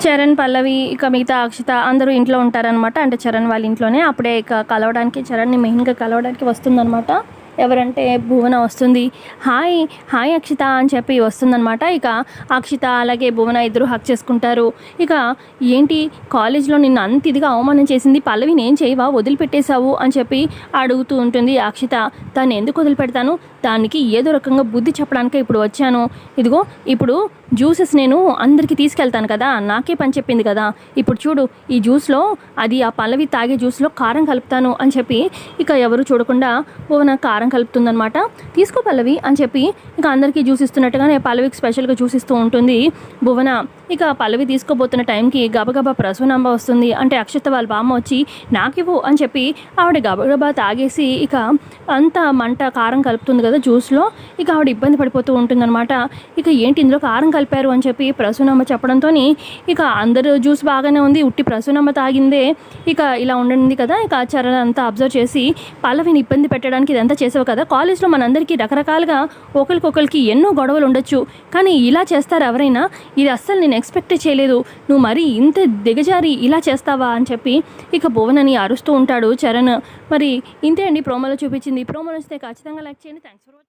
చరణ్ పల్లవి ఇక మిగతా అక్షిత అందరూ ఇంట్లో ఉంటారనమాట అంటే చరణ్ వాళ్ళ ఇంట్లోనే అప్పుడే ఇక కలవడానికి చరణ్ని మెయిన్గా కలవడానికి వస్తుందనమాట ఎవరంటే భువన వస్తుంది. హాయ్ హాయ్ అక్షిత అని చెప్పి వస్తుందన్నమాట. ఇక అక్షిత అలాగే భువన ఇద్దరు హక్ చేసుకుంటారు. ఇక ఏంటి కాలేజ్లో నిన్ను అంత ఇదిగా అవమానం చేసింది? పల్లవి నేను చేయవా? వదిలిపెట్టేశావు? అని చెప్పి అడుగుతూ ఉంటుంది అక్షిత. తను ఎందుకు వదిలిపెడతాను? దానికి ఏదో రకంగా బుద్ధి చెప్పడానికి ఇప్పుడు వచ్చాను. ఇదిగో ఇప్పుడు జ్యూసెస్ నేను అందరికీ తీసుకెళ్తాను కదా? నాకే పని చెప్పింది కదా? ఇప్పుడు చూడు ఈ జ్యూస్లో అది ఆ పల్లవి తాగే జ్యూస్లో కారం కలుపుతాను అని చెప్పి ఇక ఎవరు చూడకుండా భువన కారం కలుపుతుందనమాట తీసుకో పల్లవి అని చెప్పి ఇంకా అందరికీ జ్యూస్ ఇస్తున్నట్టుగానే పల్లవికి స్పెషల్గా జ్యూస్ ఇస్తూ ఉంటుంది భువన. ఇక పల్లవి తీసుకోబోతున్న టైంకి గబగబా ప్రసూనాంబ వస్తుంది. అంటే అక్షత వాళ్ళ బామ్మ వచ్చి నాకివ్వు అని చెప్పి ఆవిడ గబగబా తాగేసి ఇక అంత మంట కారం కలుపుతుంది కదా జ్యూస్లో. ఇక ఆవిడ ఇబ్బంది పడిపోతూ ఉంటుందన్నమాట. ఇక ఏంటి ఇందులో కారం కలిపారు? అని చెప్పి ప్రసూనమ్మ చెప్పడంతో ఇక అందరూ జ్యూస్ బాగానే ఉంది. ఉట్టి ప్రసూనమ్మ తాగిందే. ఇక ఇలా ఉండింది కదా. ఇక చరణ్ అంతా అబ్జర్వ్ చేసి పల్లవిని ఇబ్బంది పెట్టడానికి ఇదంతా చేసావు కదా. కాలేజ్లో మనందరికీ రకరకాలుగా ఒకరికొకరికి ఎన్నో గొడవలు ఉండొచ్చు. కానీ ఇలా చేస్తారు ఎవరైనా? ఇది అస్సలు నేను ఎక్స్పెక్ట్ చేయలేదు. నువ్వు మరి ఇంత దిగజారి ఇలా చేస్తావా? అని చెప్పి ఇక భువనని అరుస్తూ ఉంటాడు చరణ్. మరి ఇంతే అండి ప్రోమోలో చూపించింది. ప్రోమో వస్తే ఖచ్చితంగా లైక్ చేయండి. Thanks for